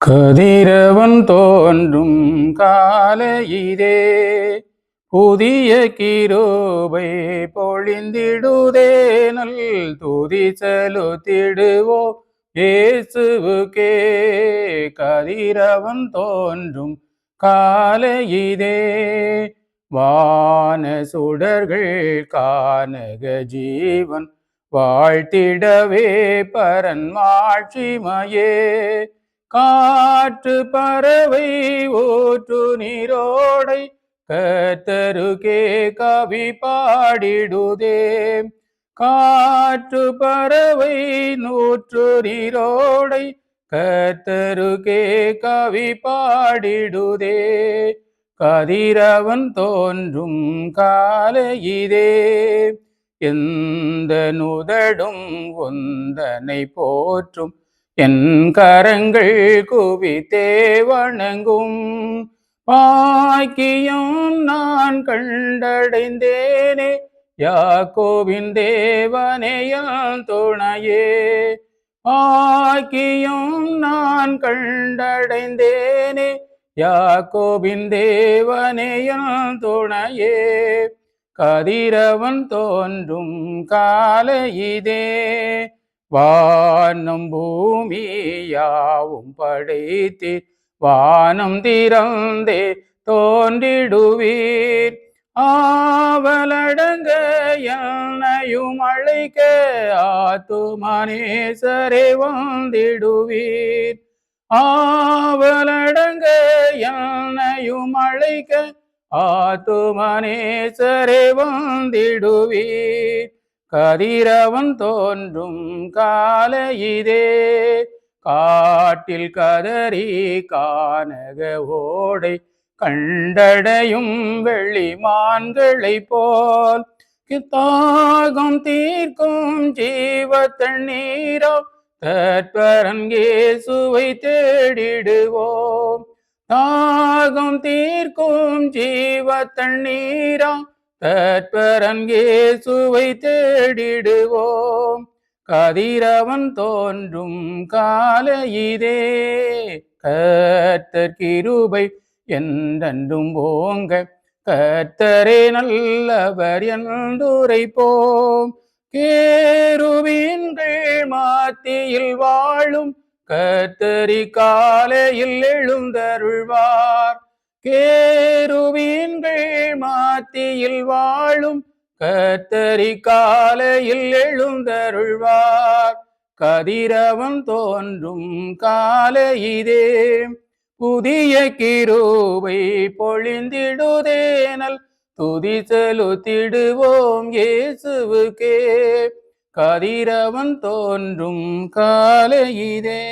கதிரவன் தோன்றும் காலையிலே புதிய கிருபை பொழிந்திடுதே நல் துதி செலுத்திடுவோ இயேசுவுக்கே. கதிரவன் தோன்றும் காலையிதே வான சுடர்கள் கானக ஜீவன் வாழ்த்திடவே பரன் மாட்சிமையே. காற்று பறவை ஊற்று நீரோடை கத்தருகே கவி பாடிடுதே. காற்று பறவை நூற்று நீரோடை கத்தருகே கவி பாடிடுதே. கதிரவன் தோன்றும் காலையிதே எந்த நுதடும் ஒந்தனை போற்றும். என் கரங்கள் குவித்தே வணங்கும் பாக்கியம் நான் கண்டடைந்தேனே. யாக்கோவின் தேவனையான் துணையே. பாக்கியம் நான் கண்டடைந்தேனே. யாக்கோபின் தேவனையான் துணையே. கதிரவன் தோன்றும் காலையிதே வானம் பூமி யாவும் படைத்து வானம் திறந்தே தோன்றிடுவீர். ஆவலடங்க என்னையும் அழைக்க ஆத்துமனேசரே வந்திடுவீர். ஆவலடங்க என்னையும் அழைக்க ஆத்துமனேசரே வந்திடுவீர். கதிரவன் தோன்றும் கால இதே. காட்டில் கதறி கானக ஓடை கண்டடையும் வெள்ளி மான்களை போல். கித்தாகம் தீர்க்கும் ஜீவ தற்பரங்கே சுவை தேடிடுவோம். தாகம் தீர்க்கும் ஜீவ தண்ணீரா? தற்பரன் இயேசுவை தேடிடுவோம். கதிரவன் தோன்றும் காலையிதே கர்த்தர் கிருபை என்றென்றும் ஓங்க. கத்தரே நல்லவர் என்றுரைப்போம். கேருவீன்கள் மாத்தியில் வாழும். கத்தரி காலையில் எழுந்தருள்வார். கேருவீன்கள் மாத்தியில் வாழும் கத்தரி காலையில் எழுந்தருள்வார். கதிரவன் தோன்றும் காலையிதே புதிய கிருபை பொழிந்திடுதேனல். துதி செலுத்திடுவோம் இயேசுவுக்கே. கதிரவன் தோன்றும் காலையிதே